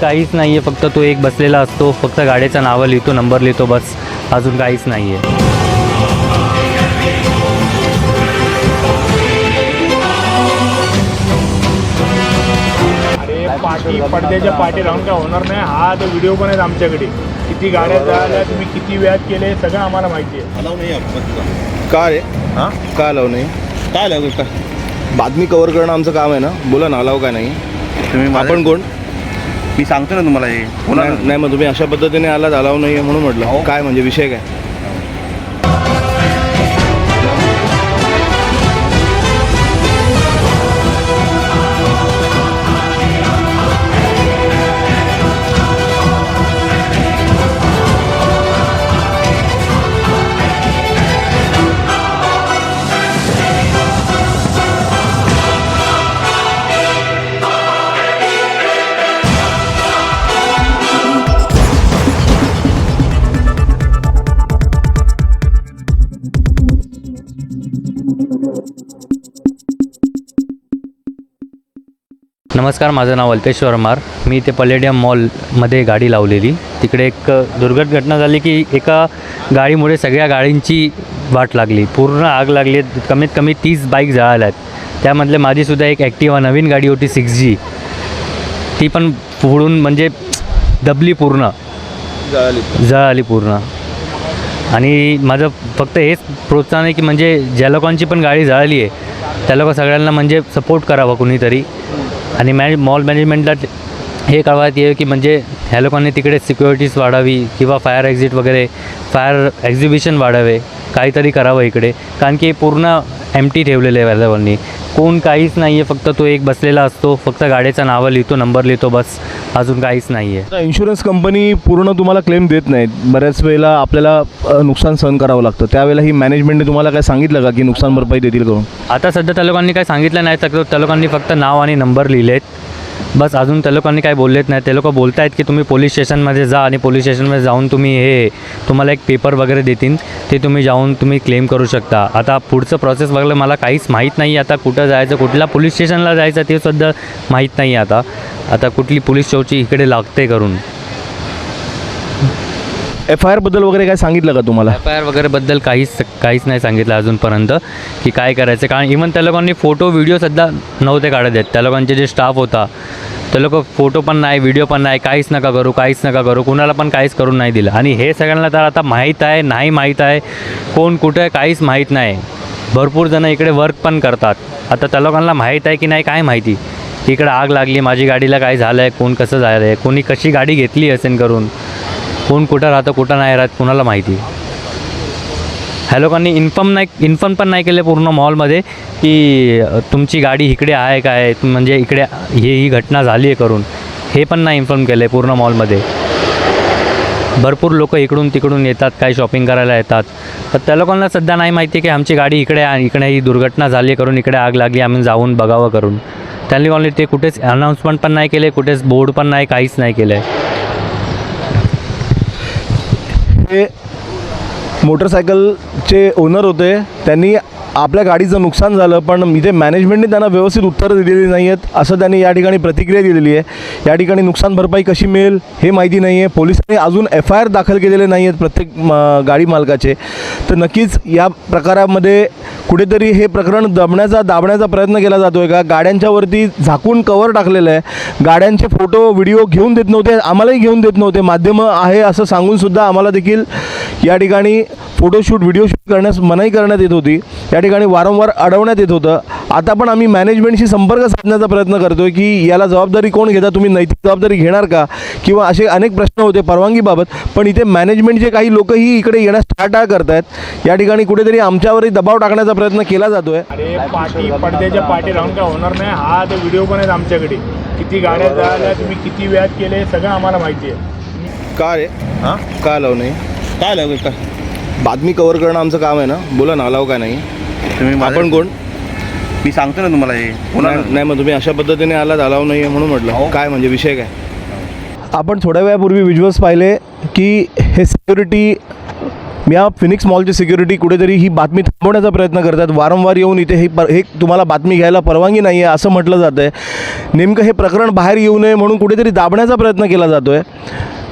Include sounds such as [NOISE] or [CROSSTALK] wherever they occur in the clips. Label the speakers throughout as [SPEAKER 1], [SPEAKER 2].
[SPEAKER 1] काहीच नाही आहे फक्त तो एक बसलेला असतो फक्त गाड्याचं नावं लिहितो नंबर लिहितो बस. अजून काहीच नाही आहे
[SPEAKER 2] अरे पाठी पडद्याच्या पाठी राहून काय होणार नाही? हा तर व्हिडिओ पण आहेत आमच्याकडे. किती गाड्या झाल्या तुम्ही किती व्याज केले सगळं आम्हाला माहिती आहे
[SPEAKER 3] अलाव नाही
[SPEAKER 4] का रे?
[SPEAKER 3] हां?
[SPEAKER 4] का अलाव नाही
[SPEAKER 3] काय अलाव का
[SPEAKER 4] बातमी कव्हर करणं आमचं काम आहे ना? बोला ना अलाव का नाही?
[SPEAKER 3] तुम्ही
[SPEAKER 4] आपण कोण?
[SPEAKER 3] मी सांगतो ना तुम्हाला हे. बोला
[SPEAKER 4] नाही
[SPEAKER 3] ना.
[SPEAKER 4] नाही, मग तुम्ही अशा पद्धतीने आलात अलाव नाही आहे म्हणून म्हटलं. काय म्हणजे विषय काय?
[SPEAKER 1] नमस्कार माझं नाव अल्पेश वर्मार मी इथे पलेडियम मॉलमध्ये गाडी लावलेली. तिकडे एक दुर्घट घटना झाली की एका गाडीमुळे सगळ्या गाडींची वाट लागली. पूर्ण आग लागली कमीत कमी तीस बाईक जळाल्या आहेत. त्यामधले माझीसुद्धा एक ॲक्टिवा नवीन गाडी होती सिक्स जी ती पण फोडून म्हणजे दबली पूर्ण. जळाली पूर्ण. आणि माझं फक्त हेच प्रोत्साहन आहे की म्हणजे ज्या लोकांची पण गाडी जळाली आहे त्या लोक सगळ्यांना म्हणजे सपोर्ट करावा कुणीतरी. आणि मॅ मॉल मॅनेजमेंटला हे कळवायत येईल की म्हणजे ह्या लोकांनी तिकडे सिक्युरिटीज वाढावी किंवा फायर एक्झिट वगैरे फायर एक्झिबिशन वाढावे काहीतरी करावं इकडे. कारण की पूर्ण एम टी ठेवलेलं आहे लोकांनी कोण काहीच नाही आहे फक्त तो एक बसलेला असतो फक्त गाड्याचं नावं लिहितो नंबर लिहितो बस. अजून काहीच नाही आहे
[SPEAKER 4] इन्शुरन्स कंपनी पूर्ण तुम्हाला क्लेम देत नाहीत. बऱ्याच वेळेला आपल्याला नुकसान सहन करावं लागतं. त्यावेळेला ही मॅनेजमेंटने तुम्हाला काय सांगितलं का की नुकसान भरपाई देतील करून?
[SPEAKER 1] आता सध्या त्या लोकांनी काही सांगितलं नाही तर त्या लोकांनी फक्त नाव आणि नंबर लिहिलेत. बस अजून त्या लोकांनी काही बोललेत नाही. ते लोक बोलत आहेत की तुम्ही पोलीस स्टेशनमध्ये जा आणि पोलीस स्टेशनमध्ये जाऊन तुम्ही हे तुम्हाला एक पेपर वगैरे देतील ते तुम्ही जाऊन तुम्ही क्लेम करू शकता. आता पुढचं प्रोसेस वगैरे मला काहीच माहीत नाही आता कुठं जायचं कुठल्या पोलीस स्टेशनला जायचं ते सुद्धा माहीत नाही आता. आता कुठली पोलीस चौची इकडे लागते करून.
[SPEAKER 4] एफ आय आरबद्दल वगैरे काय सांगितलं का तुम्हाला?
[SPEAKER 1] एफ आय आर वगैरेबद्दल काहीच काहीच नाही सांगितलं अजूनपर्यंत की काय करायचं. कारण इव्हन त्या लोकांनी फोटो व्हिडिओ सध्या नव्हते काढत आहेत. त्या लोकांचे जे स्टाफ होता ते लोक फोटो पण नाही व्हिडिओ पण नाही काहीच नका करू काहीच नका करू कुणाला पण काहीच करून नाही दिलं. आणि हे सगळ्यांना तर आता माहीत आहे नाही माहीत आहे कोण कुठं आहे काहीच माहीत नाही. भरपूर जणं इकडे वर्क पण करतात. आता त्या लोकांना माहीत आहे की नाही काय माहिती? इकडे आग लागली माझी गाडीला काय झालं आहे कोण कसं झालं आहे कोणी कशी गाडी घेतली असेल करून? कोण कुठं राहतं कुठं नाही राहत कुणाला माहिती? ह्या लोकांनी इन्फॉर्म नाही इन्फॉर्म पण नाही केले पूर्ण मॉलमध्ये की तुमची गाडी इकडे आहे काय? म्हणजे इकडे हे ही घटना झाली आहे करून. हे पण नाही इन्फॉर्म केलं आहे पूर्ण मॉलमध्ये भरपूर लोक इकडून तिकडून येतात काही शॉपिंग करायला येतात. तर त्या लोकांना सध्या नाही माहिती की आमची गाडी इकडे आहे इकडे ही दुर्घटना झाली आहे करून इकडे आग लागली आम्ही जाऊन बघावं करून. त्यांनी ऑनली ते कुठेच अनाऊन्समेंट पण नाही केले कुठेच बोर्ड पण नाही काहीच नाही केलं. आहे
[SPEAKER 4] जे मोटरसायकलचे ओनर होते त्यांनी आपल्या गाडीचं नुकसान झालं पण इथे मॅनेजमेंटने त्यांना व्यवस्थित उत्तरं दिलेली नाही आहेत असं त्यांनी या ठिकाणी प्रतिक्रिया दिलेली आहे. या ठिकाणी नुकसान भरपाई कशी मिळेल हे माहिती नाही आहे पोलिसांनी अजून एफ आय आर दाखल केलेले नाही आहेत प्रत्येक गाडी मालकाचे. तर नक्कीच या प्रकारामध्ये कुठेतरी हे प्रकरण दबण्याचा दाबण्याचा प्रयत्न केला जातो आहे का गाड्यांच्यावरती झाकून कवर टाकलेलं आहे. गाड्यांचे फोटो व्हिडिओ घेऊन देत नव्हते आम्हालाही घेऊन देत नव्हते. माध्यमं आहे असं सांगूनसुद्धा आम्हाला देखील या ठिकाणी फोटोशूट व्हिडिओ शूट करण्यास मनाई करण्यात येत होती. या ठिकाणी वारंवार अडवण्यात येत होतं. आता पण आम्ही मॅनेजमेंटशी संपर्क साधण्याचा प्रयत्न करतो आहे की याला जबाबदारी कोण घेता तुम्ही नैतिक जबाबदारी घेणार का? किंवा असे अनेक प्रश्न होते परवानगीबाबत. पण इथे मॅनेजमेंटचे काही लोकही इकडे येण्यास टाळटाळ करत आहेत या ठिकाणी कुठेतरी आमच्यावरही दबाव टाकण्याचा प्रयत्न केला जातो आहे
[SPEAKER 2] अरे पाठी पडद्याच्या पाठी राहून काय होणार नाही? हा तर व्हिडिओ पण आहेत आमच्याकडे. किती गाड्या झाल्या तुम्ही किती व्याज केले सगळं आम्हाला माहिती आहे.
[SPEAKER 4] का रे?
[SPEAKER 3] हां?
[SPEAKER 4] का अलाव नाही?
[SPEAKER 3] काय अलाव का
[SPEAKER 4] बातमी कव्हर करणं आमचं काम आहे ना? बोला ना अलाव का नाही?
[SPEAKER 3] तुम्ही
[SPEAKER 4] आपण कोण?
[SPEAKER 3] मी सांगतो ना तुम्हाला हे.
[SPEAKER 4] नाही
[SPEAKER 3] ना.
[SPEAKER 4] नाही, मग तुम्ही अशा पद्धतीने आलात अलाव नाही आहे म्हणून म्हटलं.
[SPEAKER 3] हो.
[SPEAKER 4] काय म्हणजे विषय काय? आपण थोड्या वेळापूर्वी विज्युअल्स पाहिले की हे सिक्युरिटी या फिनिक्स मॉलचे सिक्युरिटी कुठेतरी ही बातमी थांबवण्याचा प्रयत्न करतात. वारंवार येऊन इथे हे पर हे तुम्हाला बातमी घ्यायला परवानगी नाही आहे असं म्हटलं जातं आहे नेमकं हे प्रकरण बाहेर येऊ नये म्हणून कुठेतरी दाबण्याचा प्रयत्न केला जातो आहे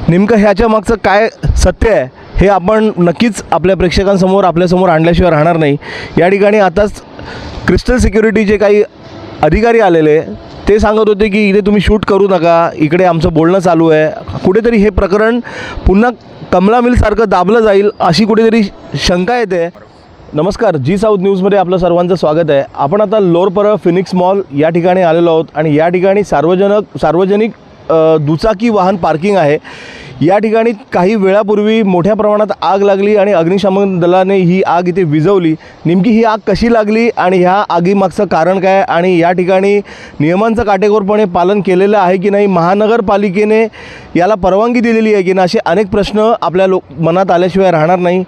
[SPEAKER 4] नेमकं ह्याच्या मागचं काय सत्य आहे? हे आपण नक्कीच आपल्या प्रेक्षकांसमोर आपल्यासमोर आणल्याशिवाय राहणार नाही. या ठिकाणी आताच क्रिस्टल सिक्युरिटीचे काही अधिकारी आलेले ते सांगत होते की इथे तुम्ही शूट करू नका इकडे आमचं बोलणं चालू आहे. कुठेतरी हे प्रकरण पुन्हा कमला मिलसारखं दाबलं जाईल अशी कुठेतरी शंका येते. नमस्कार जी साऊथ न्यूजमध्ये आपलं सर्वांचं स्वागत आहे. आपण आता लोरपर फिनिक्स मॉल या ठिकाणी आलेलो आहोत आणि या ठिकाणी सार्वजनिक सार्वजनिक दुचाकी वाहन पार्किंग आहे. या ठिकाणी काही वेळापूर्वी मोठ्या प्रमाणात आग लागली आणि अग्निशमन दलाने ही आग इथे विझवली. नेमकी ही आग कशी लागली आणि ह्या आगीमागचं कारण काय आणि या ठिकाणी नियमांचं काटेकोरपणे पालन केलेलं आहे की नाही महानगरपालिकेने याला परवानगी दिलेली आहे की नाही असे अनेक प्रश्न आपल्या लोक मनात आल्याशिवाय राहणार नाही.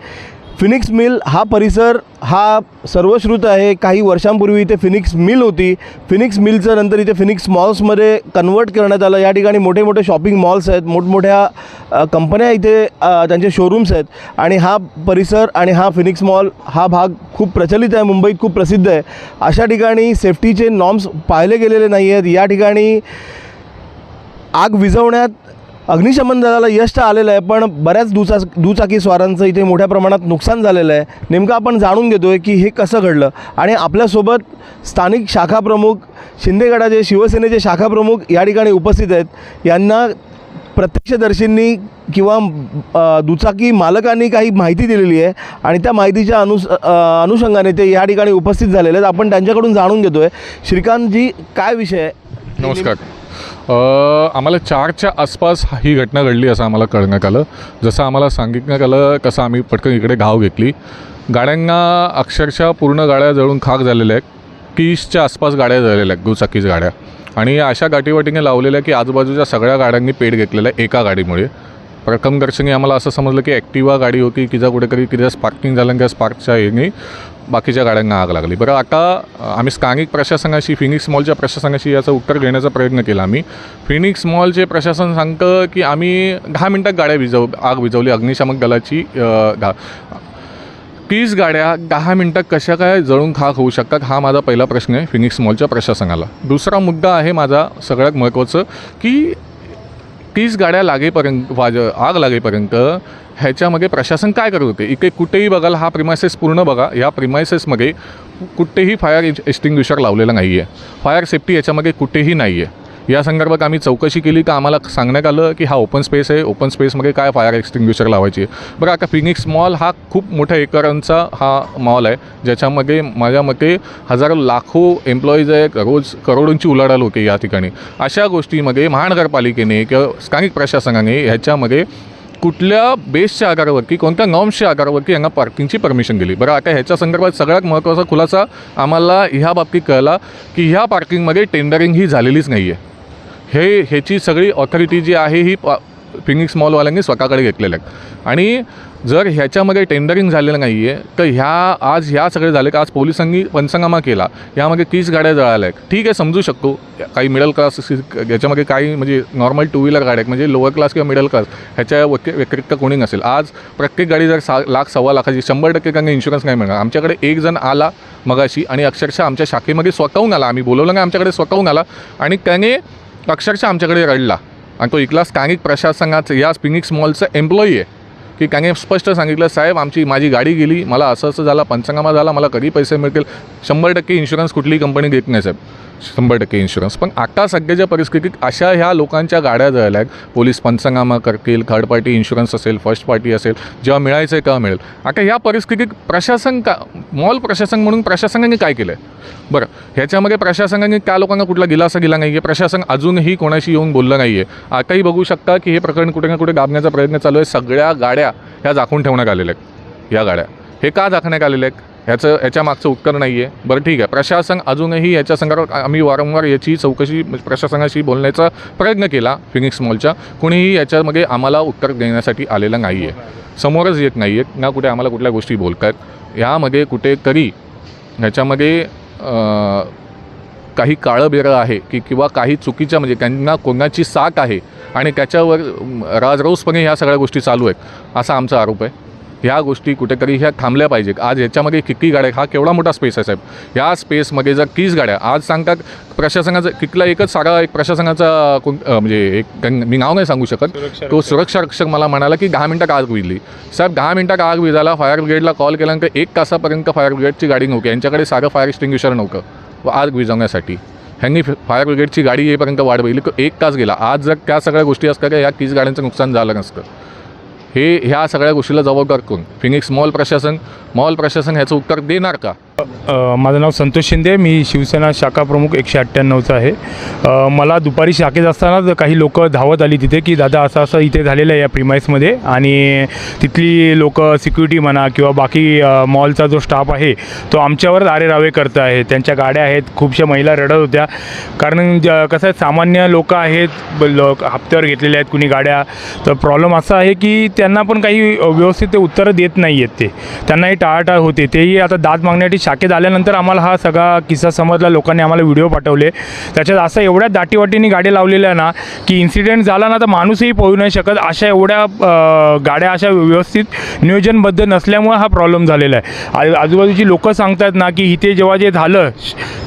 [SPEAKER 4] फिनिक्स मिल हा परिसर हा सर्वश्रुत आहे. काही वर्षांपूर्वी इथे फिनिक्स मिल होती. फिनिक्स मिलचं नंतर इथे फिनिक्स मॉल्समध्ये कन्वर्ट करण्यात आलं. या ठिकाणी मोठे मोठे शॉपिंग मॉल्स आहेत. मोठमोठ्या कंपन्या इथे त्यांचे शोरूम्स आहेत. आणि हा परिसर आणि हा फिनिक्स मॉल हा भाग खूप प्रचलित आहे. मुंबईत खूप प्रसिद्ध आहे. अशा ठिकाणी सेफ्टीचे नॉर्म्स पाहिले गेलेले नाही आहेत या ठिकाणी आग विझवण्यात अग्निशमन दलाला यश तर आलेलं आहे पण बऱ्याच दुचा दुचाकी स्वारांचं इथे मोठ्या प्रमाणात नुकसान झालेलं आहे. नेमकं आपण जाणून घेतो आहे की हे कसं घडलं. आणि आपल्यासोबत स्थानिक शाखा प्रमुख शिंदेगडाचे शिवसेनेचे शाखाप्रमुख या ठिकाणी उपस्थित आहेत. यांना प्रत्यक्षदर्शींनी किंवा दुचाकी मालकांनी काही माहिती दिलेली आहे. आणि त्या माहितीच्या अनुस अनुषंगाने ते या ठिकाणी उपस्थित झालेले आहेत. आपण त्यांच्याकडून जाणून घेतो आहे श्रीकांतजी काय विषय आहे?
[SPEAKER 5] नमस्कार. आम्हाला चारच्या आसपास ही घटना घडली असं आम्हाला कळण्यात आलं. जसं आम्हाला सांगितण्यात आलं कसं आम्ही पटकन इकडे घाव घेतली. गाड्यांना अक्षरशः पूर्ण गाड्या जळून खाक झालेल्या आहेत. तीसच्या आसपास गाड्या झालेल्या आहेत दुचाकीच्या गाड्या. आणि अशा गाठीवाटीने लावलेल्या की आजूबाजूच्या सगळ्या गाड्यांनी पेट घेतलेला आहे एका गाडीमुळे. प्रथमदर्शनी आम्हाला असं समजलं की ॲक्टिवा गाडी होती की जा कुठेतरी किती स्पार्किंग झालं की त्या स्पार्कच्या ह्याने बाकीच्या गाड्यांना आग लागली. बरं आता आम्ही स्थानिक प्रशासनाशी फिनिक्स मॉलच्या प्रशासनाशी याचं उत्तर घेण्याचा प्रयत्न केला आम्ही. फिनिक्स मॉलचे प्रशासन सांगतं की आम्ही दहा मिनटात गाड्या विजव आग विजवली अग्निशामक दलाची अ, गा तीस गाड्या दहा मिनटात कशा काय जळून खाक होऊ शकतात हा माझा पहिला प्रश्न आहे फिनिक्स मॉलच्या प्रशासनाला. दुसरा मुद्दा आहे माझा सगळ्यात महत्त्वाचं की तीस गाड्या लागेपर्यंत वाज आग लागेपर्यंत ह्याच्यामध्ये प्रशासन काय करत होते? इकडे कुठेही बघाल हा प्रिमायसेस पूर्ण बघा. या प्रिमायसेसमध्ये कुठेही फायर एक्स्टिंग्विशर लावलेला नाही आहे फायर सेफ्टी याच्यामध्ये कुठेही नाही आहे या संदर्भात आम्ही चौकशी केली का आम्हाला सांगण्यात आलं की हा ओपन स्पेस आहे. ओपन स्पेसमध्ये काय फायर एक्स्टिंग्विशर लावायची बरं आता फिनिक्स मॉल हा खूप मोठ्या एकरांचा हा मॉल आहे. ज्याच्यामध्ये माझ्या मते हजारो लाखो एम्प्लॉईज आहे रोज करोडोंची उलाढाल होते या ठिकाणी. अशा गोष्टीमध्ये महानगरपालिकेने किंवा स्थानिक प्रशासनाने ह्याच्यामध्ये कुठल्या बेसच्या आधारावरती कोणत्या नॉर्म्सच्या आधारावरती यांना पार्किंगची परमिशन दिली बरं आता ह्याच्या संदर्भात सगळ्यात महत्त्वाचा खुलासा आम्हाला ह्या बाबतीत कळला की ह्या पार्किंगमध्ये टेंडरिंग ही झालेलीच नाही आहे हे ह्याची सगळी ऑथॉरिटी जी आहे ही पा फिनिक्स मॉलवाल्यांनी स्वतःकडे घेतलेलं आहे. आणि जर ह्याच्यामध्ये टेंडरिंग झालेलं नाही आहे तर ह्या आज ह्या सगळे झाले का आज पोलिसांनी पंचनामा केला. यामध्ये तीस गाड्या जळाल्या आहेत. ठीक आहे समजू शकतो. काही मिडल क्लास याच्यामध्ये काही म्हणजे नॉर्मल टू व्हीलर गाड्या आहेत. म्हणजे लोअर क्लास किंवा मिडल क्लास ह्याच्या व्यतिरिक्त कोणी नसेल. आज प्रत्येक गाडी जर सा लाख सव्वा लाखाची शंभर टक्के कारण इन्शुरन्स नाही मिळणार. आमच्याकडे एक जण आला मगाशी आणि अक्षरशः आमच्या शाखेमध्ये स्वतःहून आला. आम्ही बोलवलं नाही आमच्याकडे स्वतःहून आला. आणि त्याने अक्षरशः आमच्याकडे रडला. आणि तो इथला स्थानिक प्रशासनाचं या स्पिनिक्स मॉलचं एम्प्लॉई आहे. की त्याने स्पष्ट सांगितलं साहेब आमची माझी गाडी गेली मला असं असं झालं पंचनामा झाला मला कधी पैसे मिळतील? शंभर टक्के इन्शुरन्स कुठलीही कंपनी देत नाही साहेब. शंभर टक्के इन्शुरन्स पण आता सध्याच्या परिस्थितीत अशा ह्या लोकांच्या गाड्या जळल्या आहेत पोलीस पंचनामा करतील थर्ड पार्टी इन्शुरन्स असेल फर्स्ट पार्टी असेल जेव्हा मिळायचं आहे तेव्हा मिळेल. आता ह्या परिस्थितीत प्रशासन का मॉल प्रशासन म्हणून प्रशासनाने काय केलं आहे बरं ह्याच्यामध्ये प्रशासनाने त्या लोकांना कुठला दिलासा दिला नाही आहे प्रशासन अजूनही कोणाशी येऊन बोललं नाही आहे आताही बघू शकता की हे प्रकरण कुठे ना कुठे दाबण्याचा प्रयत्न चालू आहे. सगळ्या गाड्या ह्या झाकून ठेवण्यात आलेल्या आहेत. या गाड्या. हे का झाकण्यात आलेल्या आहेत? ह्याचं ह्याच्या मागचं उत्तर नाही आहे बरं ठीक आहे. प्रशासन अजूनही याच्या संदर्भात आम्ही वारंवार याची चौकशी म्हणजे प्रशासनाशी बोलण्याचा प्रयत्न केला फिनिक्स मॉलच्या कुणीही याच्यामध्ये आम्हाला उत्तर देण्यासाठी आलेलं नाही आहे समोरच येत नाही आहेत ना कुठे आम्हाला कुठल्या गोष्टी बोलत आहेत यामध्ये कुठेतरी ह्याच्यामध्ये काही काळं बेरं आहे की किंवा काही चुकीच्या म्हणजे त्यांना कोणाची साथ आहे आणि त्याच्यावर राजरोसपणे ह्या सगळ्या गोष्टी चालू आहेत. असा आमचा आरोप आहे. ह्या गोष्टी कुठेतरी ह्या थांबल्या पाहिजे आज ह्याच्यामध्ये किती गाड्या हा केवढा मोठा स्पेस आहे साहेब. या स्पेसमध्ये जर तीस गाड्या आज सांगतात प्रशासनाचं किकला एकच सारा एक प्रशासनाचा कोण म्हणजे एक मी नाव नाही सांगू शकत. तो सुरक्षा रक्षक मला म्हणाला की दहा मिनटात आग विजली साहेब दहा मिनटात आग विजाला फायर ब्रिगेडला कॉल केल्यानंतर एक तासापर्यंत फायर ब्रिगेडची गाडी नव्हती. यांच्याकडे सारं फायर एक्सटिंग्विशर नव्हतं. व आग विझवण्यासाठी. ह्यांनी फायर ब्रिगेडची गाडी येईपर्यंत वाट बघितली. तो एक तास गेला. आज जर त्या सगळ्या गोष्टी असतात ह्या तीस गाड्यांचं नुकसान झालं नसतं. हे ह्या सगळ्या गोष्टीला जबाबदार कोण? फिनिक्स मॉल प्रशासन मॉल प्रशासन ह्याचं उत्तर देणार का?
[SPEAKER 2] माझं नाव संतोष शिंदे मी शिवसेना शाखा प्रमुख एकशे अठ्ठ्याण्णवचा आहे. मला दुपारी शाखेत असताना काही लोक धावत आली तिथे की दादा असं असं इथे झालेलं आहे या प्रिमाईसमध्ये आणि तिथली लोक सिक्युरिटी म्हणा किंवा बाकी मॉलचा जो स्टाफ आहे तो आमच्यावर आरेरावे करत आहे. त्यांच्या गाड्या आहेत खूपशा महिला रडत होत्या. कारण ज- कसं आहे सामान्य लोक आहेत ब- लोक हप्त्यावर घेतलेले आहेत कुणी गाड्या. तर प्रॉब्लेम असा आहे की त्यांना पण काही व्यवस्थित ते उत्तरं देत नाही आहेत ते. त्यांनाही टाळाटाळ होते. तेही आता दाद मागण्यासाठी शाखेत आल्यानंतर आम्हाला हा सगळा किस्सा समजला. लोकांनी आम्हाला व्हिडिओ पाठवले. त्याच्यात असं एवढ्या दाटीवाटीने गाडी लावलेल्या ना की इन्सिडेंट झाला ना तर माणूसही पोहू नाही शकत. अशा एवढ्या गाड्या अशा व्यवस्थित नियोजनबद्ध नसल्यामुळे हा प्रॉब्लेम झालेला आहे. आजूबाजूची लोकं सांगतात ना की इथे जेव्हा जे झालं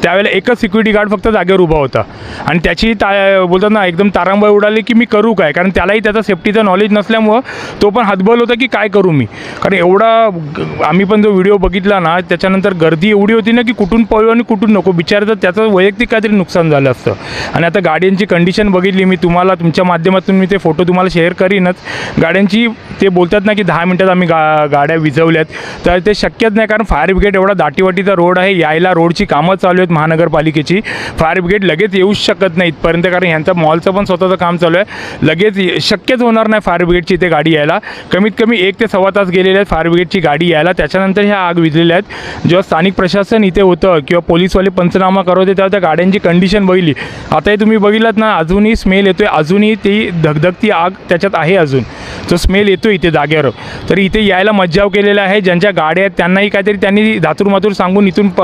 [SPEAKER 2] त्यावेळेला एकच सिक्युरिटी गार्ड फक्त जागेवर उभा होता. आणि त्याची ता बोलतात ना एकदम तारांबळ उडाली की मी करू काय? कारण त्यालाही त्याचा सेफ्टीचं नॉलेज नसल्यामुळं तो पण हातबल होता की काय करू मी? कारण एवढा ग- आम्ही पण जो व्हिडिओ बघितला ना त्याच्यानंतर गर्दी एवढी होती ना की कुठून पळू आणि कुठून नको. बिचाराचं त्याचं वैयक्तिक काहीतरी नुकसान झालं असतं. आणि आता गाड्यांची कंडिशन बघितली मी तुम्हाला तुमच्या माध्यमातून मी ते फोटो तुम्हाला शेअर करीनच. गाड्यांची ते बोलतात ना की दहा मिनटात आम्ही गा गाड्या विजवल्यात तर ते शक्यच नाही कारण फायर ब्रिगेड एवढा दाटीवाटीचा रोड आहे. यायला रोडची कामं चालू आहेत महानगरपालिकेची. फायर ब्रिगेड लगेच येऊच शकत नाही इथपर्यंत कारण ह्यांचं मॉलचं पण स्वतःचं काम चालू आहे. लगेच ये- शक्यच होणार नाही फायर ब्रिगेडची इथे गाडी यायला. कमीत कमी एक ते सव्वा तास गेलेले आहेत फायर ब्रिगेडची गाडी यायला. त्याच्यानंतर ह्या आग विजलेल्या आहेत. जेव्हा स्थानिक प्रशासन इथे होतं किंवा पोलीसवाले पंचनामा करत होते तेव्हा त्या गाड्यांची कंडिशन बघितली. आताही तुम्ही बघितलात ना अजूनही स्मेल येतोय अजूनही ती धगधगती आग त्याच्यात आहे अजून. तो स्मेल येतो इथे जागेवर. तर इथे यायला मज्जाव केलेला आहे ज्यांच्या गाड्या आहेत त्यांनाही काहीतरी त्यांनी धातूर मातूर सांगून इथून प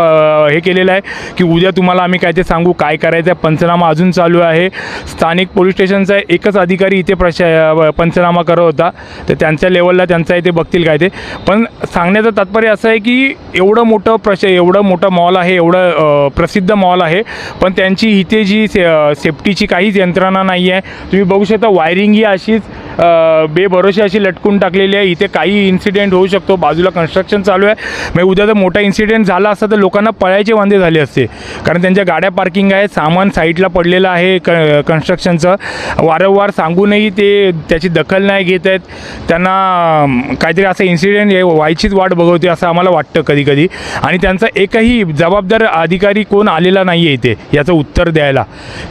[SPEAKER 2] हे केलेलं आहे की उद्या तुम्हाला आम्ही काय ते सांगू काय करायचं आहे पंचनामा अजून चालू आहे. स्थानिक पोलीस स्टेशनचा एकच अधिकारी इथे प्रशा पंचनामा करत होता. तर त्यांच्या लेवलला त्यांचा इथे बघतील काय ते पण सांगण्याचं तात्पर्य असं आहे की एवढं मोठं प्रश एवढं मोठं मॉल आहे एवढं प्रसिद्ध मॉल आहे पण त्यांची इथे जी से सेफ्टीची काहीच यंत्रणा नाही आहे तुम्ही बघू शकता वायरिंग ही अशीच बेभरोशी अशी लटकून टाकलेली आहे. इथे काही इन्सिडेंट होऊ शकतो. बाजूला कन्स्ट्रक्शन चालू आहे. मग उद्या जर मोठा इन्सिडेंट झाला असता तर लोकांना पळायचे वांदे झाले असते. कारण त्यांच्या गाड्या पार्किंग आहेत. सामान साईडला पडलेलं आहे क कन्स्ट्रक्शनचं वारंवार सांगूनही ते त्याची दखल नाही घेत आहेत. त्यांना काहीतरी असं इन्सिडेंट व्हायचीच वाट बघवते असं आम्हाला वाटतं कधी कधी आणि त्यांचा एकही जबाबदार अधिकारी कोण आलेला नाही आहे इथे याचं उत्तर द्यायला.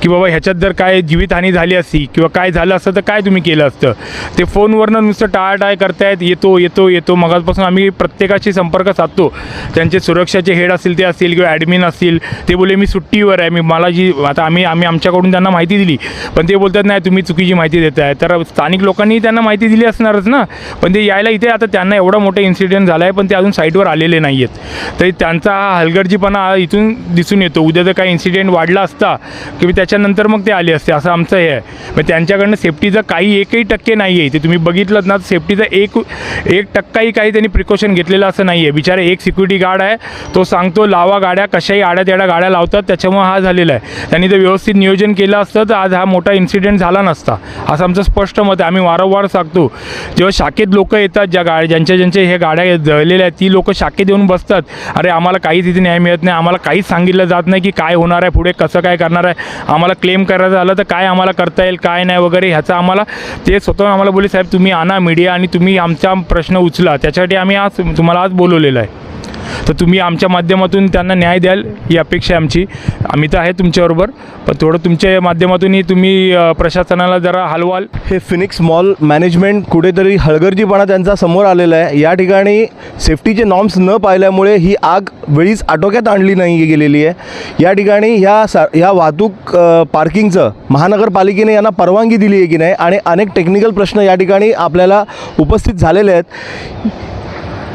[SPEAKER 2] की बाबा ह्याच्यात जर काय जीवितहानी झाली असती किंवा काय झालं असतं तर काय तुम्ही केलं असतं? ते फोनवरनं नुसतं टाळाटाळ करतायत येतो येतो येतो. मगाचपासून आम्ही प्रत्येकाशी संपर्क साधतो. त्यांचे सुरक्षाचे हेड असतील ते असतील किंवा ॲडमिन असतील ते बोले मी सुट्टीवर आहे. मी मला जी आता आम्ही आम्ही आमच्याकडून त्यांना माहिती दिली. पण ते बोलतात नाही तुम्ही चुकीची माहिती देत आहे तर स्थानिक लोकांनी त्यांना माहिती दिली असणारच ना. पण ते यायला इथे आता त्यांना एवढा मोठा इन्सिडेंट झाला आहे पण ते अजून साईटवर आलेले नाही आहेत तर त्यांचा हा हलगर्जीपणा इथून दिसून येतो. उद्या जर काही इन्सिडेंट वाढला असता की त्याच्यानंतर मग ते आले असते असं आमचं हे आहे. मग त्यांच्याकडनं सेफ्टीचं काही एकही टक्के नाही आहे ते तुम्ही बघितलं ना सेफ्टीचा एक एक टक्काही काही त्यांनी प्रिकॉशन घेतलेलं असं नाही आहे बिचारे एक सिक्युरिटी गार्ड आहे तो सांगतो लावा गाड्या कशाही आड्या तेड्या गाड्या लावतात त्याच्यामुळे हा झालेला आहे. त्यांनी जर व्यवस्थित नियोजन केलं असतं तर आज हा मोठा इन्सिडेंट झाला नसता. असं आमचं स्पष्ट मत आहे. आम्ही वारंवार सांगतो जेव्हा शाखेत लोक येतात ज्या गाड्या ज्यांच्या ज्यांच्या हे गाड्या जळलेल्या आहेत ती लोक शाखेत येऊन बसतात. अरे आम्हाला काहीच इथे न्याय मिळत नाही. आम्हाला काहीच सांगितलं जात नाही की काय होणार आहे पुढे कसं काय करणार आहे. आम्हाला क्लेम करायचं झालं तर काय आम्हाला करता येईल काय नाही वगैरे ह्याचं आम्हाला ते स्वतः आम्हाला बोले साहेब तुम्ही आणा मीडिया आणि तुम्ही आमचा प्रश्न उचला. त्याच्यासाठी आम्ही आज तुम्हाला आज बोलवलेलं आहे. तर तुम्ही आमच्या माध्यमातून त्यांना न्याय द्याल ही अपेक्षा आहे आमची. आम्ही तर आहे तुमच्याबरोबर पण थोडं तुमच्या माध्यमातूनही तुम्ही प्रशासनाला जरा हलवाल.
[SPEAKER 4] हे फिनिक्स मॉल मॅनेजमेंट कुठेतरी हळगर्जीपणा त्यांचा समोर आलेला आहे. या ठिकाणी सेफ्टीचे नॉर्म्स न पाहिल्यामुळे ही आग वेळीच आटोक्यात आणली नाही गेलेली आहे. या ठिकाणी ह्या सा ह्या वाहतूक पार्किंगचं महानगरपालिकेने यांना परवानगी दिली आहे की नाही? आणि अनेक टेक्निकल प्रश्न या ठिकाणी आपल्याला उपस्थित झालेले आहेत.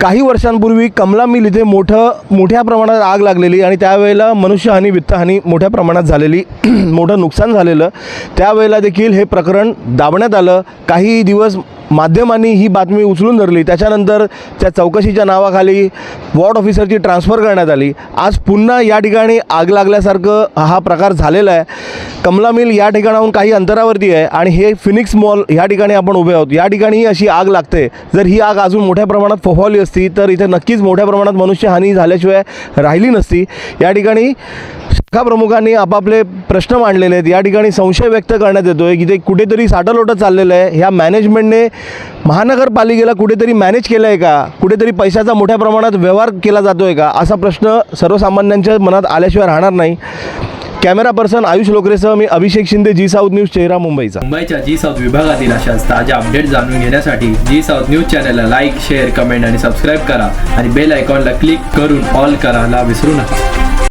[SPEAKER 4] काही वर्षांपूर्वी कमला मिल इथे मोठं मोठ्या प्रमाणात आग लागलेली आणि त्यावेळेला मनुष्यहानी वित्तहानी मोठ्या प्रमाणात झालेली [CLEARS THROAT] मोठं नुकसान झालेलं. त्यावेळेला देखील हे प्रकरण दाबण्यात आलं. काही दिवस माध्यमांनी ही बातमी उचलून धरली. त्याच्यानंतर त्या चौकशीच्या नावाखाली वॉर्ड ऑफिसरची ट्रान्सफर करण्यात आली. आज पुन्हा या ठिकाणी आग लागल्यासारखं हा प्रकार झालेला आहे. कमला मिल या ठिकाणाहून काही अंतरावरती आहे आणि हे फिनिक्स मॉल या ठिकाणी आपण उभे आहोत. या ठिकाणी अशी आग लागते. जर ही आग अजून मोठ्या प्रमाणात फोफावली असती तर इथे नक्कीच मोठ्या प्रमाणात मनुष्यहानी झाल्याशिवाय राहिली नसती. या ठिकाणी प्रमुखांनी आपापले प्रश्न मांडलेले आहेत. या ठिकाणी संशय व्यक्त करण्यात येतो आहे की ते कुठेतरी साठलोटं चाललेलं आहे. ह्या मॅनेजमेंटने महानगरपालिकेला कुठेतरी मॅनेज केलं आहे का? कुठेतरी पैशाचा मोठ्या प्रमाणात व्यवहार केला जातो आहे का? असा प्रश्न सर्वसामान्यांच्या मनात आल्याशिवाय राहणार नाही. कॅमेरा पर्सन आयुष लोकरेसह मी Abhishek Shinde G South News चेहरा मुंबईचा.
[SPEAKER 6] मुंबईच्या जी साऊथ विभागातील अशाच ताज्या अपडेट जाणून घेण्यासाठी जी साऊथ न्यूज चॅनलला लाईक शेअर कमेंट आणि सबस्क्राईब करा आणि बेल आयकॉनला क्लिक करून ऑल करायला विसरू नका.